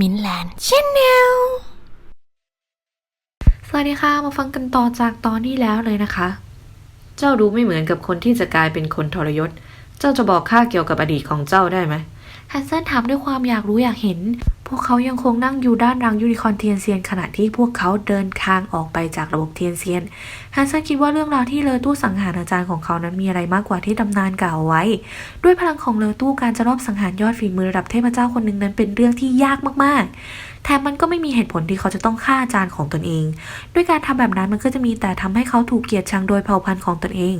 มินแลนด์ชแนลสวัสดีค่ะ มาฟังกันต่อจากตอนที่แล้วเลยนะคะ เจ้าดูไม่เหมือนกับคนที่จะกลายเป็นคนทรยศ เจ้าจะบอกข้าเกี่ยวกับอดีตของเจ้าได้ไหม ฮันเซนถามด้วยความอยากรู้อยากเห็น พวกเขายังคงนั่งอยู่ด้านรังยูนิคอนเทียนเซียนขณะที่พวกเขาเดินทางออกไปจากระบบเทียนเซียน ฮันเซนคิดว่าเรื่องราวที่เลอตู้สังหารอาจารย์ของเขานั้นมีอะไรมากกว่าที่ตำนานกล่าวไว้ ด้วยพลังของเลอตู้การจะรอบสังหารยอดฝีมือระดับเทพเจ้าคนหนึ่งนั้นเป็นเรื่องที่ยากมากๆ แถมมันก็ไม่มีเหตุผลที่เขาจะต้องฆ่าอาจารย์ของตนเอง ด้วยการทำแบบนั้นมันก็จะมีแต่ทำให้เขาถูกเกลียดชังโดยเผ่าพันธุ์ของตนเอง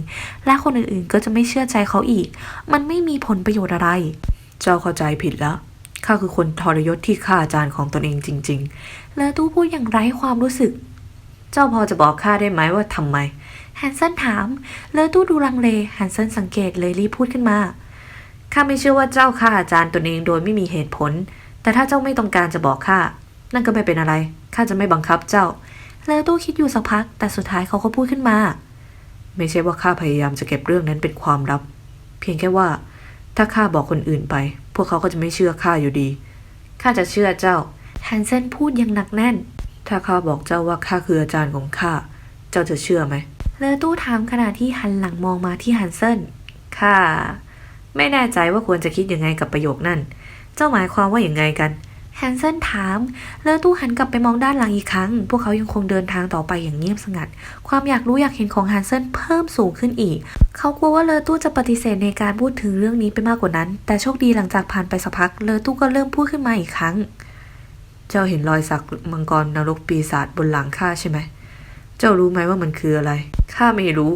และคนอื่นๆ ก็จะไม่เชื่อใจเขาอีก มันไม่มีผลประโยชน์อะไร เจ้าเข้าใจผิดแล้วข้าคือคนทรยศที่ฆ่าอาจารย์ของตนเองจริง ๆ เลอตู้พูดอย่างไร้ความรู้สึก เจ้าพอจะบอกข้าได้ไหมว่าทำไมแฮนเซนถาม เลอตู้ดูลังเลแฮนเซนสังเกตเลยรีบพูดขึ้นมา ข้าไม่เชื่อว่าเจ้าฆ่าอาจารย์ตนเองโดยไม่มีเหตุผล แต่ถ้าเจ้าไม่ต้องการจะบอกข้า นั่นก็ไม่เป็นอะไร ข้าจะไม่บังคับเจ้า เลอตู้คิดอยู่สักพัก แต่สุดท้ายเขาก็พูดขึ้นมา ไม่ใช่ว่าข้าพยายามจะเก็บเรื่องนั้นเป็นความลับ เพียงแค่ว่า ถ้าข้าบอกคนอื่นไป พวกเขาก็จะไม่เชื่อข้าอยู่ดี ข้าจะเชื่อเจ้าแฮนเซนพูดอย่างหนักแน่น ถ้าข้าบอกเจ้าว่าข้าคืออาจารย์ของข้า เจ้าจะเชื่อไหม เลอตู้ถามขณะที่หันหลังมองมาที่ฮันเซนข้า ไม่แน่ใจว่าควรจะคิดยังไงกับประโยคนั้น เจ้าหมายความว่าอย่างไงกัน แฮนเซนถาม เลอตู้หันกลับไปมองด้านหลังอีกครั้ง พวกเขายังคงเดินทางต่อไปอย่างเงียบสงัด ความอยากรู้อยากเห็นของฮันเซนเพิ่มสูงขึ้นอีก เขากลัวว่าเลอตู้จะปฏิเสธในการพูดถึงเรื่องนี้ไปมากกว่านั้น แต่โชคดีหลังจากผ่านไปสักพัก เลอตู้ก็เริ่มพูดขึ้นมาอีกครั้ง เจ้าเห็นรอยสักมังกรนรกปีศาจบนหลังข้าใช่ไหม เจ้ารู้ไหมว่ามันคืออะไร ข้าไม่รู้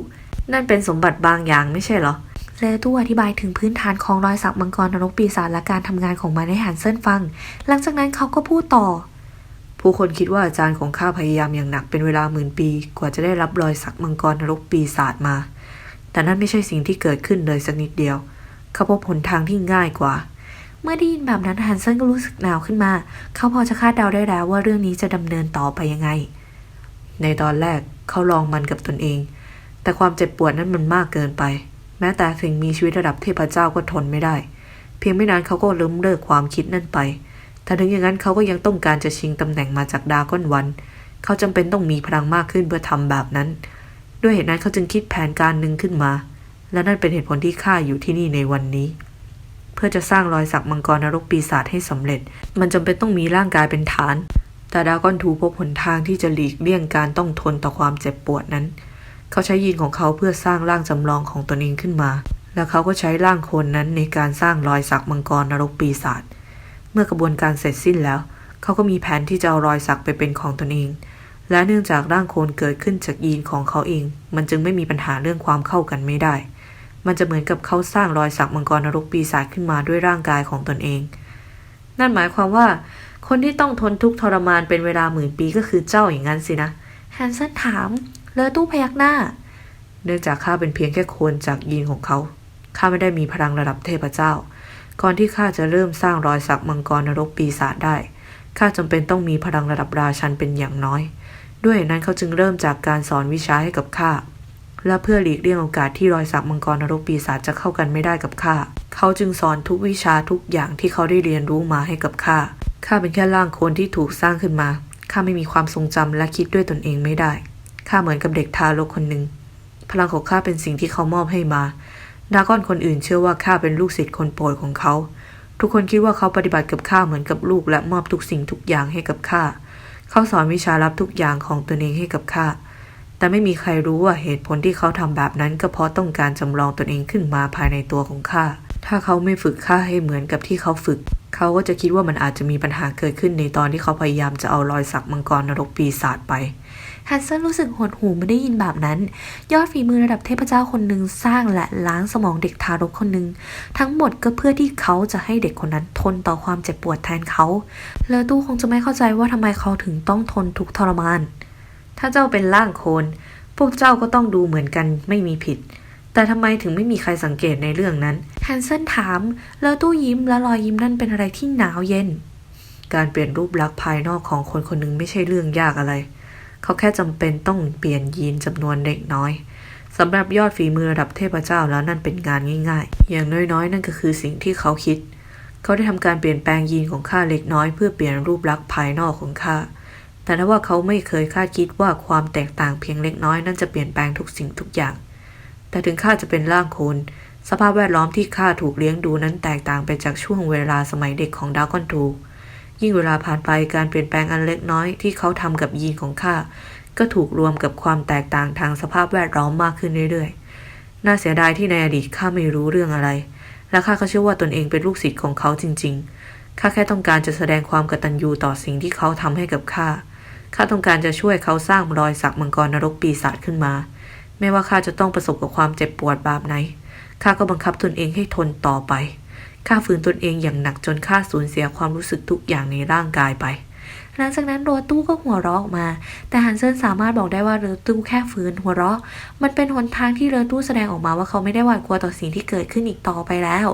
นั่นเป็นสมบัติบางอย่างไม่ใช่เหรอ เลตู้อธิบายถึงพื้นฐานของรอยสักมังกรนรกปีศาจและการทำงานของมันให้ฮันเซนฟัง หลังจากนั้นเขาก็พูดต่อ ผู้คนคิดว่าอาจารย์ของข้าพยายามอย่างหนักเป็นเวลาหมื่นปี กว่าจะได้รับรอยสักมังกรนรกปีศาจมา แต่นั่นไม่ใช่สิ่งที่เกิดขึ้นเลยสักนิดเดียวเขาพบหนทางที่ง่ายกว่า เมื่อได้ยินแบบนั้นฮันเซนก็รู้สึกหนาวขึ้นมา เขาพอจะคาดเดาได้แล้วว่าเรื่องนี้จะดำเนินต่อไปยังไง ในตอนแรกเขาลองมันกับตนเอง แต่ความเจ็บปวดนั้นมันมากเกินไป แม้แต่สิ่งมีชีวิตระดับเทพเจ้าก็ทนไม่ได้ เพียงไม่นานเขาก็ล้มเลิกความคิดนั่นไปแต่ถึงอย่างนั้นเขาก็ยังต้องการจะชิงตำแหน่งมาจากดาก้อนวัน เขาจำเป็นต้องมีพลังมากขึ้นเพื่อทำแบบนั้น ด้วยเหตุนั้นเขาจึงคิดแผนการหนึ่งขึ้นมา และนั่นเป็นเหตุผลที่ข้าอยู่ที่นี่ในวันนี้ เพื่อจะสร้างรอยสักมังกรนรกปีศาจให้สำเร็จ มันจำเป็นต้องมีร่างกายเป็นฐาน แต่ดาก้อนทูพบหนทางที่จะหลีกเลี่ยงการต้องทนต่อความเจ็บปวดนั้น เขาใช้ยีนของเขาเพื่อสร้างร่างจำลองของตนเองขึ้นมา และเขาก็ใช้ร่างคนนั้นในการสร้างรอยสักมังกรนรกปีศาจ เมื่อกระบวนการเสร็จสิ้นแล้ว เขาก็มีแผนที่จะเอารอยสักไปเป็นของตนเอง และเนื่องจากร่างโคลนเกิดขึ้นจากยีนของเขาเอง มันจึงไม่มีปัญหาเรื่องความเข้ากันไม่ได้ มันจะเหมือนกับเขาสร้างรอยสักมังกรนรกปีศาจขึ้นมาด้วยร่างกายของตนเอง นั่นหมายความว่า คนที่ต้องทนทุกข์ทรมานเป็นเวลาหมื่นปีก็คือเจ้าอย่างนั้นสินะแฮนเซนถาม เลอตู้พยักหน้า เนื่องจากข้าเป็นเพียงแค่โคนจากยีนของเขา ข้าไม่ได้มีพลังระดับเทพเจ้า ก่อนที่ข้าจะเริ่มสร้างรอยสักมังกรนรกปีศาจได้ ข้าจำเป็นต้องมีพลังระดับราชันเป็นอย่างน้อย ด้วยนั้นเขาจึงเริ่มจากการสอนวิชาให้กับข้า และเพื่อหลีกเลี่ยงโอกาสที่รอยสักมังกรนรกปีศาจจะเข้ากันไม่ได้กับข้า เขาจึงสอนทุกวิชาทุกอย่างที่เขาได้เรียนรู้มาให้กับข้า ข้าเป็นแค่ร่างโคนที่ถูกสร้างขึ้นมา ข้าไม่มีความทรงจำและคิดด้วยตนเองไม่ได้ ข้าเหมือนกับเด็กทารกคนหนึ่ง พลังของข้าเป็นสิ่งที่เขามอบให้มาดาก้อนคนอื่นเชื่อว่าข้าเป็นลูกศิษย์คนโปรดของเขา ทุกคนคิดว่าเขาปฏิบัติกับข้าเหมือนกับลูกและมอบทุกสิ่งทุกอย่างให้กับข้า เขาสอนวิชาลับทุกอย่างของตนเองให้กับข้า แต่ไม่มีใครรู้ว่าเหตุผลที่เขาทำแบบนั้นก็เพราะต้องการจำลองตนเองขึ้นมาภายในตัวของข้า ถ้าเขาไม่ฝึกข้าให้เหมือนกับที่เขาฝึก เขาก็จะคิดว่ามันอาจจะมีปัญหาเกิดขึ้นในตอนที่เขาพยายามจะเอารอยสักมังกรนรกปีศาจไป ฮันเซนรู้สึกหดหู่ไม่ได้ยินแบบนั้น ยอดฝีมือระดับเทพเจ้าคนหนึ่งสร้างและล้างสมองเด็กทารกคนหนึ่งทั้งหมดก็เพื่อที่เขาจะให้เด็กคนนั้นทนต่อความเจ็บปวดแทนเขาเลอตู้คงจะไม่เข้าใจว่าทำไมเขาถึงต้องทนทุกทรมาน ถ้าเจ้าเป็นร่างโคนพวกเจ้าก็ต้องดูเหมือนกันไม่มีผิด แต่ทำไมถึงไม่มีใครสังเกตในเรื่องนั้นแฮนเซนถาม เลอตู้ยิ้มและรอยยิ้มนั่นเป็นอะไรที่หนาวเย็น การเปลี่ยนรูปลักษณ์ภายนอกของคนคนหนึ่งไม่ใช่เรื่องยากอะไร เขาแค่จำเป็นต้องเปลี่ยนยีนจำนวนเล็กน้อยสำหรับยอดฝีมือระดับเทพเจ้าแล้วนั่นเป็นงานง่ายๆ อย่างน้อยๆ นั่นก็คือสิ่งที่เขาคิด เขาได้ทำการเปลี่ยนแปลงยีนของข้าเล็กน้อยเพื่อเปลี่ยนรูปลักษณ์ภายนอกของข้า แต่ถ้าว่าเขาไม่เคยคาดคิดว่าความแตกต่างเพียงเล็กน้อยนั่นจะเปลี่ยนแปลงทุกสิ่งทุกอย่าง แต่ถึงข้าจะเป็นร่างคนสภาพแวดล้อมที่ข้าถูกเลี้ยงดูนั้นแตกต่างไปจากช่วงเวลาสมัยเด็กของดาวคอนทู ยิ่งเวลาผ่านไปการเปลี่ยนแปลงอันเล็กน้อยที่เขาทำกับยีนของข้าก็ถูกรวมกับความแตกต่างทางสภาพแวดล้อมมากขึ้นเรื่อยๆ น่าเสียดายที่ในอดีตข้าไม่รู้เรื่องอะไร และข้าก็เชื่อว่าตนเองเป็นลูกศิษย์ของเขาจริง ๆ ข้าแค่ต้องการจะแสดงความกตัญญูต่อสิ่งที่เขาทำให้กับข้า ข้าต้องการจะช่วยเขาสร้างรอยสักมังกรนรกปีศาจขึ้นมา ไม่ว่าข้าจะต้องประสบกับความเจ็บปวดแบบไหน ข้าก็บังคับตนเองให้ทนต่อไป ข้าฝืนตนเองอย่างหนักจนข้าสูญเสียความรู้สึกทุกอย่างในร่างกายไป หลังจากนั้นโรตู้ก็หัวเราะออกมา แต่ฮันเซนสามารถบอกได้ว่าเรตู้แค่ฝืนหัวเราะ มันเป็นหนทางที่เรตู้แสดงออกมาว่าเขาไม่ได้หวาดกลัวต่อสิ่งที่เกิดขึ้นอีกต่อไปแล้ว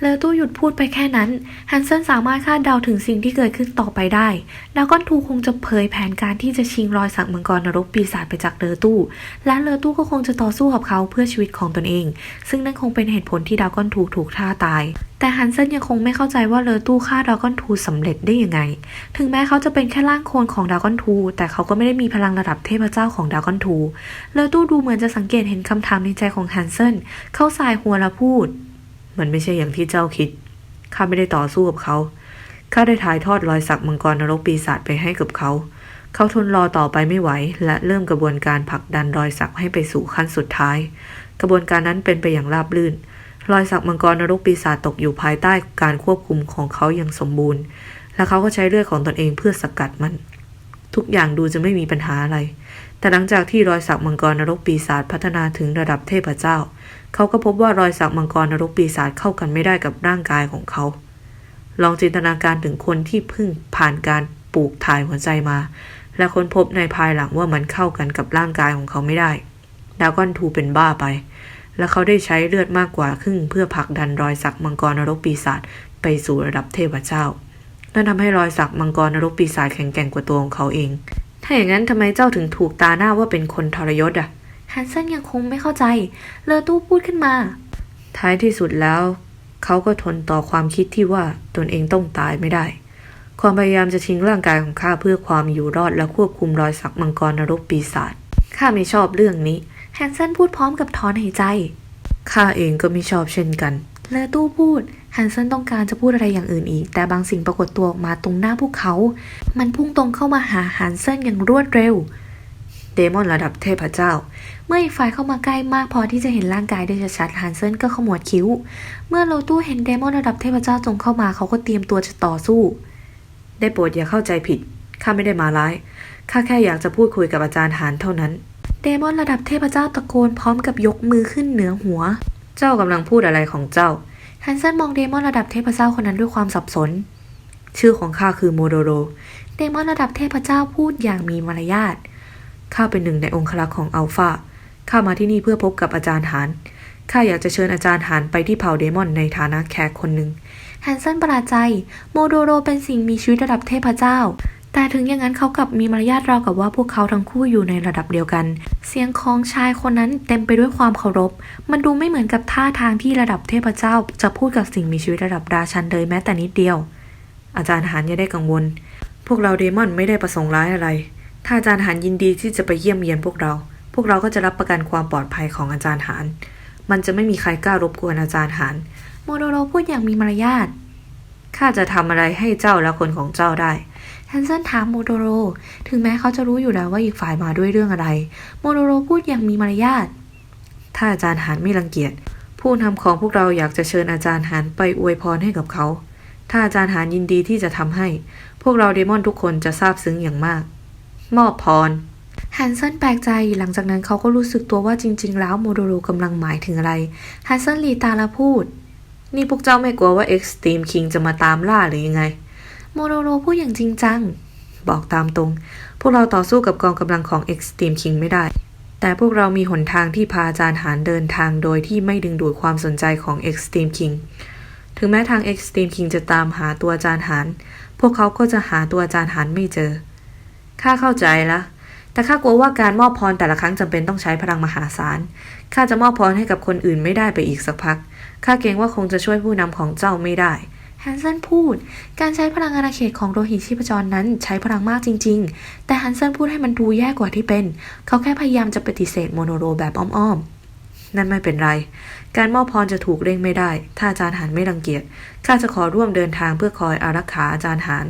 เลอตู้หยุดพูดไปแค่นั้น ฮันเซนสามารถคาดเดาถึงสิ่งที่เกิดขึ้นต่อไปได้ ดากอนทูคงจะเผยแผนการที่จะชิงรอยสักมังกรนรกปีศาจไปจากเลอตู้ และเลอตู้ก็คงจะต่อสู้กับเขาเพื่อชีวิตของตนเอง ซึ่งนั่นคงเป็นเหตุผลที่ดากอนทูถูกฆ่าตาย แต่ฮันเซนยังคงไม่เข้าใจว่าเลอตู้ฆ่าดากอนทูสำเร็จได้ยังไง ถึงแม้เขาจะเป็นแค่ร่างโคลนของดากอนทู แต่เขาก็ไม่ได้มีพลังระดับเทพเจ้าของดากอนทู เลอตู้ดูเหมือนจะสังเกตเห็นคำถามในใจของฮันเซนเขาสายหัวและพูด มันไม่ใช่อย่างที่เจ้าคิด ข้าไม่ได้ต่อสู้กับเขา ข้าได้ถ่ายทอดรอยสักมังกรนรกปีศาจไปให้กับเขา เขาทนรอต่อไปไม่ไหว และเริ่มกระบวนการผลักดันรอยสักให้ไปสู่ขั้นสุดท้าย กระบวนการนั้นเป็นไปอย่างราบรื่น รอยสักมังกรนรกปีศาจตกอยู่ภายใต้การควบคุมของเขาอย่างสมบูรณ์ และเขาก็ใช้เลือดของตนเองเพื่อสกัดมัน ทุกอย่างดูจะไม่มีปัญหาอะไร แต่หลังจากที่รอยสักมังกรนรกปีศาจพัฒนาถึงระดับเทพเจ้า เขาก็พบว่ารอยสักมังกรนรกปีศาจเข้ากันไม่ได้กับร่างกายของเขา ลองจินตนาการถึงคนที่เพิ่งผ่านการปลูกถ่ายหัวใจมา และค้นพบในภายหลังว่ามันเข้ากันกับร่างกายของเขาไม่ได้ดาวก้อนทูเป็นบ้าไป และเขาได้ใช้เลือดมากกว่าครึ่งเพื่อผลักดันรอยสักมังกรนรกปีศาจไปสู่ระดับเทพเจ้านั่นทำให้รอยสักมังกรนรกปีศาจแข็งแกร่งกว่าตัวของเขาเอง ถ้าอย่างนั้นทำไมเจ้าถึงถูกตาหน้าว่าเป็นคนทรยศอะ ฮันเซนยังคงไม่เข้าใจ เลอตู้พูดขึ้นมา ท้ายที่สุดแล้ว เขาก็ทนต่อความคิดที่ว่าตนเองต้องตายไม่ได้ ความพยายามจะชิงร่างกายของข้าเพื่อความอยู่รอดและควบคุมรอยสักมังกรนรกปีศาจ ข้าไม่ชอบเรื่องนี้ แฮนเซนพูดพร้อมกับถอนหายใจ ข้าเองก็ไม่ชอบเช่นกัน เลอตู้พูดฮันเซนต้องการจะพูดอะไรอย่างอื่นอีก แต่บางสิ่งปรากฏตัวออกมาตรงหน้าพวกเขา มันพุ่งตรงเข้ามาหาฮันเซนอย่างรวดเร็ว เดมอนระดับเทพเจ้า เมื่ออีกฝ่ายเข้ามาใกล้มากพอที่จะเห็นร่างกายได้ชัดๆฮันเซนก็ขมวดคิ้ว เมื่อโลตู้เห็นเดมอนระดับเทพเจ้าจงเข้ามาเขาก็เตรียมตัวจะต่อสู้ ได้โปรดอย่าเข้าใจผิดข้าไม่ได้มาร้ายข้าแค่อยากจะพูดคุยกับอาจารย์หานเท่านั้น เดมอนระดับเทพเจ้าตะโกนพร้อมกับยกมือขึ้นเหนือหัว เจ้ากำลังพูดอะไรของเจ้าฮันเซนมองเดมอนระดับเทพเจ้าคนนั้นด้วยความสับสน ชื่อของข้าคือโมโดโร เดมอนระดับเทพเจ้าพูดอย่างมีมารยาท ข้าเป็นหนึ่งในองครักษ์ของอัลฟาข้ามาที่นี่เพื่อพบกับอาจารย์หานข้าอยากจะเชิญอาจารย์หานไปที่เผ่าเดมอนในฐานะแขกคนหนึ่งแฮนเซนประหลาดใจ โมโดโรเป็นสิ่งมีชีวิตระดับเทพเจ้า แต่ถึงอย่างนั้นเขากลับมีมารยาทราวกับว่าพวกเขาทั้งคู่อยู่ในระดับเดียวกัน เสียงของชายคนนั้นเต็มไปด้วยความเคารพ มันดูไม่เหมือนกับท่าทางที่ระดับเทพเจ้า จะพูดกับสิ่งมีชีวิตระดับราชันเลยแม้แต่นิดเดียว อาจารย์หานย่าได้กังวล พวกเราเดมอนไม่ได้ประสงค์ร้ายอะไร ถ้าอาจารย์หานยินดีที่จะไปเยี่ยมเยียนพวกเรา พวกเราก็จะรับประกันความปลอดภัยของอาจารย์หาน มันจะไม่มีใครกล้ารบกวนอาจารย์หาน โมโดโรพูดอย่างมีมารยาท ข้าจะทำอะไรให้เจ้าและคนของเจ้าได้แฮนเซนถามโมโดโร ถึงแม้เขาจะรู้อยู่แล้วว่าอีกฝ่ายมาด้วยเรื่องอะไร โมโดโรพูดอย่างมีมารยาท ถ้าอาจารย์หานไม่รังเกียจ ผู้นำของพวกเราอยากจะเชิญอาจารย์หานไปอวยพรให้กับเขา ถ้าอาจารย์หานยินดีที่จะทำให้ พวกเราเดมอนทุกคนจะซาบซึ้งอย่างมาก มอบพรฮันเซนแปลกใจหลังจากนั้นเขาก็รู้สึกตัวว่าจริง ๆ แล้วโมโดโรกำลังหมายถึงอะไรฮันเซนหลีตาและพูด นี่พวกเจ้าไม่กลัวว่าเอ็กซ์ตรีมคิงจะมาตามล่าหรือยังไง โมโดโรพูดอย่างจริงจัง บอกตามตรง พวกเราต่อสู้กับกองกำลังของ Extreme King ไม่ได้ แต่พวกเรามีหนทางที่พาอาจารย์หานเดินทางโดยที่ไม่ดึงดูดความสนใจของ Extreme King ถึงแม้ทาง Extreme King จะตามหาตัวอาจารย์หานพวกเขาก็จะหาตัวอาจารย์หานไม่เจอ ข้าเข้าใจละแต่ข้ากลัวว่าการมอบพรแต่ละครั้งจำเป็นต้องใช้พลังมหาศาล ข้าจะมอบพรให้กับคนอื่นไม่ได้ไปอีกสักพัก ข้าเกรงว่าคงจะช่วยผู้นำของเจ้าไม่ได้ แฮนเซนพูด การใช้พลังอาณาเขตของโลหิตชีพจรนั้นใช้พลังมากจริง ๆ แต่แฮนเซนพูดให้มันดูแย่กว่าที่เป็น เขาแค่พยายามจะปฏิเสธโมโนโรแบบอ้อมๆ นั่นไม่เป็นไร การมอบพรจะถูกเร่งไม่ได้ ถ้าอาจารย์หานไม่รังเกียจ ข้าจะขอร่วมเดินทางเพื่อคอยอารักขาอาจารย์หาน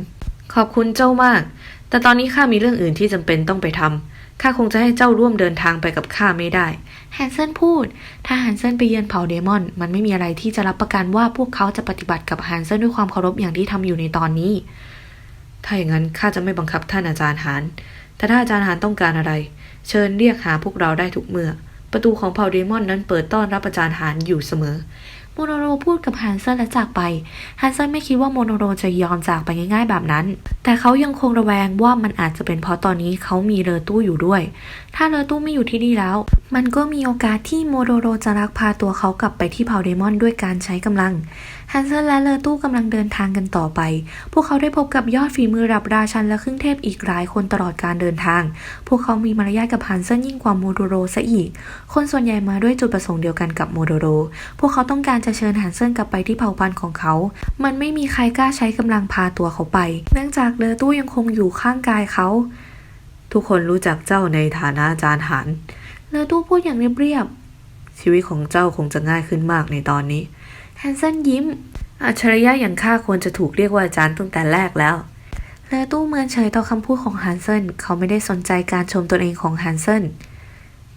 ขอบคุณเจ้ามาก แต่ตอนนี้ข้ามีเรื่องอื่นที่จำเป็นต้องไปทำข้าคงจะให้เจ้าร่วมเดินทางไปกับข้าไม่ได้ แฮนเซนพูด ถ้าแฮนเซนไปเยือนเผ่าเดมอน มันไม่มีอะไรที่จะรับประกันว่าพวกเขาจะปฏิบัติกับแฮนเซนด้วยความเคารพอย่างที่ทำอยู่ในตอนนี้ ถ้าอย่างนั้นข้าจะไม่บังคับท่านอาจารย์หานแต่ถ้าอาจารย์หานต้องการอะไร เชิญเรียกหาพวกเราได้ทุกเมื่อ ประตูของเผ่าเดมอนนั้นเปิดต้อนรับอาจารย์หานอยู่เสมอ โมโนโรพูดกับฮันเซนและจากไป ฮันเซนไม่คิดว่าโมโนโรจะยอมจากไปง่ายๆแบบนั้น แต่เขายังคงระแวงว่ามันอาจจะเป็นเพราะตอนนี้เขามีเรอตู้อยู่ด้วย ถ้าเรอตู้ไม่อยู่ที่นี่แล้ว มันก็มีโอกาสที่โมโนโรจะลักพาตัวเขากลับไปที่เผาเดมอนด้วยการใช้กำลัง ฮันเซนและเลอตู้กำลังเดินทางกันต่อไป พวกเขาได้พบกับยอดฝีมือระดับราชันและครึ่งเทพอีกหลายคนตลอดการเดินทาง พวกเขามีมารยาทกับฮันเซนยิ่งกว่าโมโดโรซะอีก คนส่วนใหญ่มาด้วยจุดประสงค์เดียวกันกับโมโดโร พวกเขาต้องการจะเชิญฮันเซนกลับไปที่เผ่าพันธุ์ของเขา มันไม่มีใครกล้าใช้กำลังพาตัวเขาไป เนื่องจากเลอตู้ยังคงอยู่ข้างกายเขา ทุกคนรู้จักเจ้าในฐานะอาจารย์หันเลอตู้พูดอย่างเรียบๆชีวิตของเจ้าคงจะง่ายขึ้นมากในตอนนี้ แฮนเซนยิ้ม อัจฉริยะอย่างข้าควรจะถูกเรียกว่าอาจารย์ตั้งแต่แรกแล้ว เลอตู้เมินเฉยต่อคำพูดของฮันเซนเขาไม่ได้สนใจการชมตนเองของฮันเซน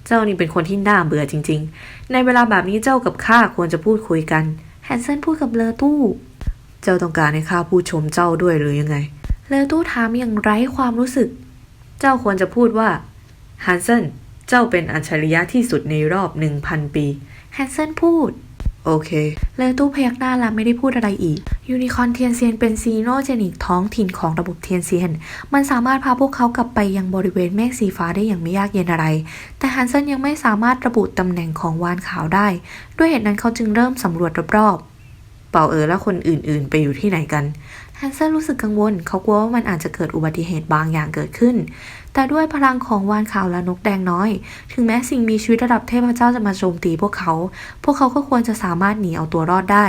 เจ้านี่เป็นคนที่น่าเบื่อจริง ๆ ในเวลาแบบนี้เจ้ากับข้าควรจะพูดคุยกันแฮนเซนพูดกับเลอตู้ เจ้าต้องการให้ข้าพูดชมเจ้าด้วยหรือยังไง เลอตู้ถามอย่างไร้ความรู้สึก เจ้าควรจะพูดว่าฮันเซนเจ้าเป็นอัจฉริยะที่สุดในรอบหนึ่งพันปี แฮนเซนพูด โอเค เลอตู้พยักหน้าและไม่ได้พูดอะไรอีก ยูนิคอนเทียนเซียนเป็นซีโนเจนิกท้องถิ่นของระบบเทียนเซียน มันสามารถพาพวกเขากลับไปยังบริเวณเมฆสีฟ้าได้อย่างไม่ยากเย็นอะไร แต่ฮันเซนยังไม่สามารถระบุตำแหน่งของวานขาวได้ ด้วยเหตุนั้นเขาจึงเริ่มสำรวจรอบๆ เป่าเออและคนอื่นๆ ไปอยู่ที่ไหนกัน ฮันเซนรู้สึกกังวล เขากลัวว่ามันอาจจะเกิดอุบัติเหตุบางอย่างเกิดขึ้น แต่ด้วยพลังของวานขาวและนกแดงน้อย ถึงแม้สิ่งมีชีวิตระดับเทพเจ้าจะมาโจมตีพวกเขา พวกเขาก็ควรจะสามารถหนีเอาตัวรอดได้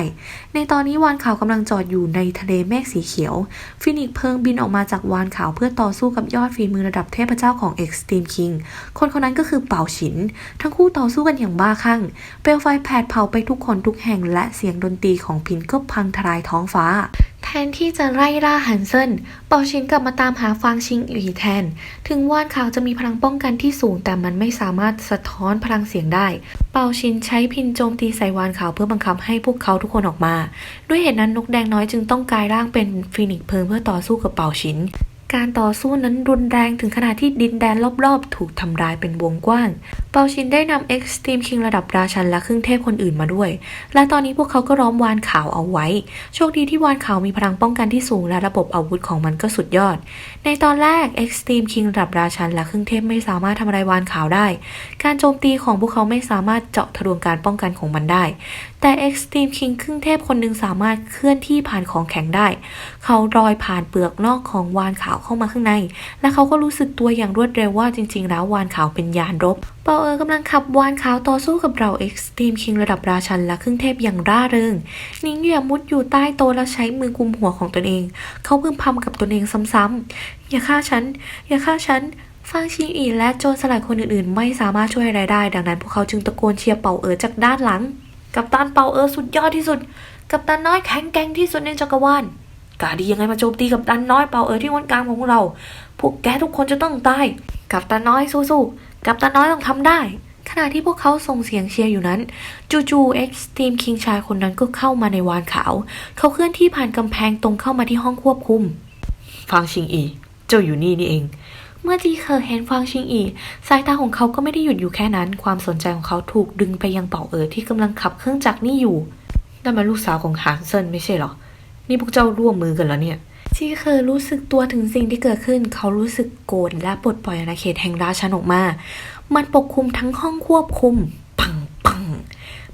ในตอนนี้วานขาวกำลังจอดอยู่ในทะเลเมฆสีเขียว ฟินิกเพิงบินออกมาจากวานขาวเพื่อต่อสู้กับยอดฝีมือระดับเทพเจ้าของ Extreme King คนคนนั้นก็คือเป่าฉิน ทั้งคู่ต่อสู้กันอย่างบ้าคลั่ง เปลวไฟแผดเผาไปทุกคนทุกแห่ง และเสียงดนตรีของพินก็พังทลายท้องฟ้า แทนที่จะไล่ล่าฮันเซนเปาชินกลับมาตามหาฟางชิงอีแทน ถึงว่านขาวจะมีพลังป้องกันที่สูง แต่มันไม่สามารถสะท้อนพลังเสียงได้ เปาชินใช้พินโจมตีใส่วานขาวเพื่อบังคับให้พวกเขาทุกคนออกมา ด้วยเหตุนั้นนกแดงน้อยจึงต้องกลายร่างเป็นฟีนิกซ์เพลิงเพื่อต่อสู้กับเปาชินการต่อสู้นั้นรุนแรงถึงขนาดที่ดินแดนรอบๆ ถูกทำลายเป็นวงกว้าง เปาชินได้นำ Extreme King ระดับราชันและครึ่งเทพคนอื่นมาด้วย และตอนนี้พวกเขาก็ล้อมวานขาวเอาไว้ โชคดีที่วานขาวมีพลังป้องกันที่สูงและระบบอาวุธของมันก็สุดยอด ในตอนแรก Extreme King ระดับราชันและครึ่งเทพไม่สามารถทำอะไรวานขาวได้ การโจมตีของพวกเขาไม่สามารถเจาะทะลวงการป้องกันของมันได้ แต่ Extreme King ครึ่งเทพคนหนึ่งสามารถเคลื่อนที่ผ่านของแข็งได้ เขาลอยผ่านเปลือกนอกของวานขาวเข้ามาข้างใน และเขาก็รู้สึกตัวอย่างรวดเร็วว่าจริง ๆ แล้ววานขาวเป็นยานรบ เปาเออร์กำลังขับวานขาวต่อสู้กับเรา Extreme King ระดับราชันและครึ่งเทพอย่างร่าเริง นิ้งเหยื่อมุดอยู่ใต้โต๊ะและใช้มือกุมหัวของตนเอง เขาพึมพำกับตนเองซ้ำๆ อย่าฆ่าฉัน อย่าฆ่าฉันฟางชิงอีและโจรสลัดคนอื่นๆ ไม่สามารถช่วยอะไรได้ ดังนั้นพวกเขาจึงตะโกนเชียร์เปาเอ๋อจากด้านหลัง กับตันเปาเอ๋อสุดยอดที่สุด กับตันน้อยแข็งแกร่งที่สุดในจักรวาลกาดียังไงมาโจมตีกับตันน้อยเปาเอ๋อที่วันกลางของเรา พวกแกทุกคนจะต้องตาย กับตันน้อยสู้ๆ กับตันน้อยต้องทำได้ ขณะที่พวกเขาส่งเสียงเชียร์อยู่นั้น จู่ๆ Extreme King ชายคนนั้นก็เข้ามาในวานขาว เขาเคลื่อนที่ผ่านกำแพงตรงเข้ามาที่ห้องควบคุม ฟางชิงอี เจ้าอยู่นี่นี่เอง เมื่อจีเคอเห็นฟางชิงอี สายตาของเขาก็ไม่ได้หยุดอยู่แค่นั้น ความสนใจของเขาถูกดึงไปยังเป่าเอ๋อที่กำลังขับเครื่องจักรนี่อยู่นั่นมันลูกสาวของหานเซินไม่ใช่เหรอ นี่พวกเจ้าร่วมมือกันแล้วเนี่ย จีเคอรู้สึกตัวถึงสิ่งที่เกิดขึ้น เขารู้สึกโกรธและปลดปล่อยอาณาเขตแห่งราชันออกมา มันปกคลุมทั้งห้องควบคุม ปังปัง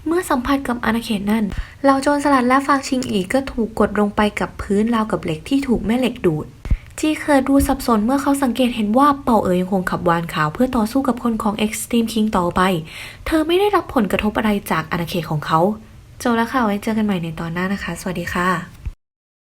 เมื่อสัมผัสกับอาณาเขตนั้นเหล่าโจรสลัดและฟางชิงอีก็ถูกกดลงไปกับพื้นราวกับเหล็กที่ถูกแม่เหล็กดูดจีเคยดูสับสนเมื่อเขาสังเกตเห็นว่าเป่าเอ๋ยยังคงขับวานขาวเพื่อต่อสู้กับคนของ Extreme King ต่อไป เธอไม่ได้รับผลกระทบอะไรจากอาณาเขตของเขาจบแล้วค่ะไว้เจอกันใหม่ในตอนหน้านะคะ สวัสดีค่ะ